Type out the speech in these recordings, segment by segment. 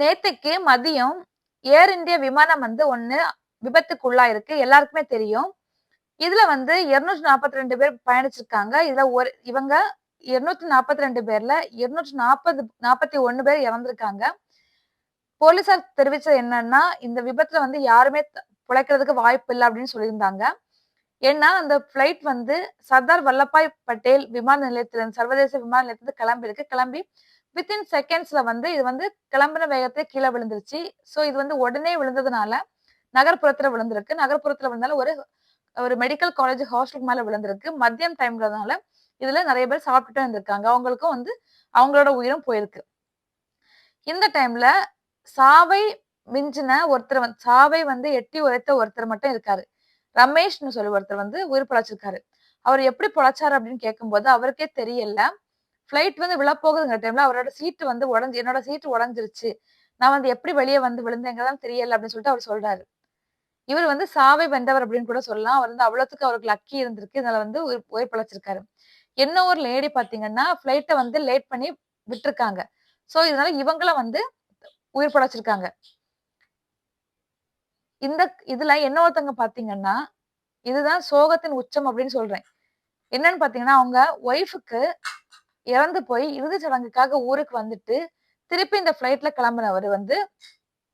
நேத்துக்கு மதியம் ஏர் இந்தியா விமானம் வந்து ஒண்ணு விபத்துக்குள்ளா இருக்கு எல்லாருக்குமே தெரியும். இதுல வந்து இருநூற்றி நாற்பத்தி ரெண்டு பேர் பயணிச்சிருக்காங்க. இதுல ஒரு இவங்க இருநூத்தி நாற்பத்தி ரெண்டு பேர்ல இருநூற்றி நாற்பது நாற்பத்தி ஒன்னு பேர் இறந்திருக்காங்க. போலீசார் தெரிவிச்சது என்னன்னா இந்த விபத்துல வந்து யாருமே பிழைக்கிறதுக்கு வாய்ப்பு இல்லை அப்படின்னு சொல்லியிருந்தாங்க. ஏன்னா அந்த ஃப்ளைட் வந்து சர்தார் வல்லபாய் பட்டேல் விமான நிலையத்திலிருந்து சர்வதேச விமான நிலையத்திலிருந்து கிளம்பி இருக்கு கிளம்பி வித்தின் செகண்ட்ஸ்ல வந்து இது வந்து கிளம்பின வேகத்தை கீழே விழுந்துருச்சு. ஸோ இது வந்து உடனே விழுந்ததுனால நகர்ப்புறத்துல விழுந்திருக்கு. நகர்ப்புறத்துல விழுந்தாலும் ஒரு ஒரு மெடிக்கல் காலேஜ் ஹாஸ்டலுக்கு மேல விழுந்திருக்கு. மதியம் டைம்லனால இதுல நிறைய பேர் சாப்பிட்டுட்டு இருந்திருக்காங்க. அவங்களுக்கும் வந்து அவங்களோட உயிரும் போயிருக்கு. இந்த டைம்ல சாவை மிஞ்சின ஒருத்தர் வந்து சாவை வந்து எட்டி உரைத்த ஒருத்தர் மட்டும் இருக்காரு. ரமேஷ்னு சொல்லி ஒருத்தர் வந்து உயிர் பொழைச்சிருக்காரு. அவர் எப்படி பொழைச்சாரு அப்படின்னு கேட்கும்போது அவருக்கே தெரியல. ஃப்ளைட் வந்து விழப்போகுதுங்கிற டைம்ல அவரோட சீட்டு வந்து உடஞ்சி என்னோட சீட்டு உடஞ்சிருச்சு. நான் வந்து எப்படி வெளியே வந்து விழுந்தேங்கிறதான் தெரியல அப்படின்னு சொல்லிட்டு அவர் சொல்றாரு. இவர் வந்து சாவை வெந்தவர் அப்படின்னு கூட சொல்லலாம். அவர் வந்து அவ்வளவுக்கு அவருக்கு லக்கி இருந்திருக்கு. இதனால வந்து உயிர் உயிர் பிழைச்சிருக்காரு. என்ன ஒரு லேடி பாத்தீங்கன்னா ஃப்ளைட்டை வந்து லேட் பண்ணி விட்டுருக்காங்க. சோ இதனால இவங்கள வந்து உயிர் பிழைச்சிருக்காங்க. இந்த இதுல என்ன ஒருத்தவங்க பாத்தீங்கன்னா இதுதான் சோகத்தின் உச்சம் அப்படின்னு சொல்றேன். என்னன்னு பாத்தீங்கன்னா அவங்க ஒய்ஃபுக்கு இறந்து போய் இறுதி சடங்குக்காக ஊருக்கு வந்துட்டு திருப்பி இந்த ஃப்ளைட்ல கிளம்புனவர் வந்து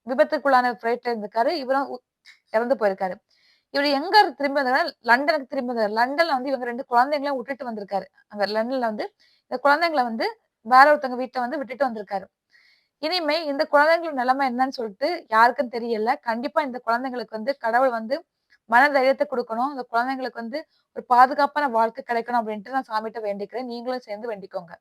விபத்துக்குள்ளான ஃப்ளைட்ல இருந்திருக்காரு இவரும் இறந்து போயிருக்காரு. இவர் எங்க திரும்பி வந்தாருன்னா லண்டனுக்கு திரும்பி வந்தாரு. லண்டன்ல வந்து இவங்க ரெண்டு குழந்தைங்களையும் விட்டுட்டு வந்திருக்காரு. அங்க லண்டன்ல வந்து இந்த குழந்தைங்களை வந்து வேற ஒருத்தவங்க வீட்டை வந்து விட்டுட்டு வந்திருக்காரு. இனிமே இந்த குழந்தைங்களோட நிலைமை என்னன்னு சொல்லிட்டு யாருக்கும் தெரியல. கண்டிப்பா இந்த குழந்தைங்களுக்கு வந்து கடவுள் வந்து மன தைரியத்தை கொடுக்கணும். இந்த குழந்தைங்களுக்கு வந்து ஒரு பாதுகாப்பான வாழ்க்கை கிடைக்கணும் அப்படின்ட்டு நான் சாமிகிட்ட வேண்டிக்கிறேன். நீங்களும் சேர்ந்து வேண்டிக்கோங்க.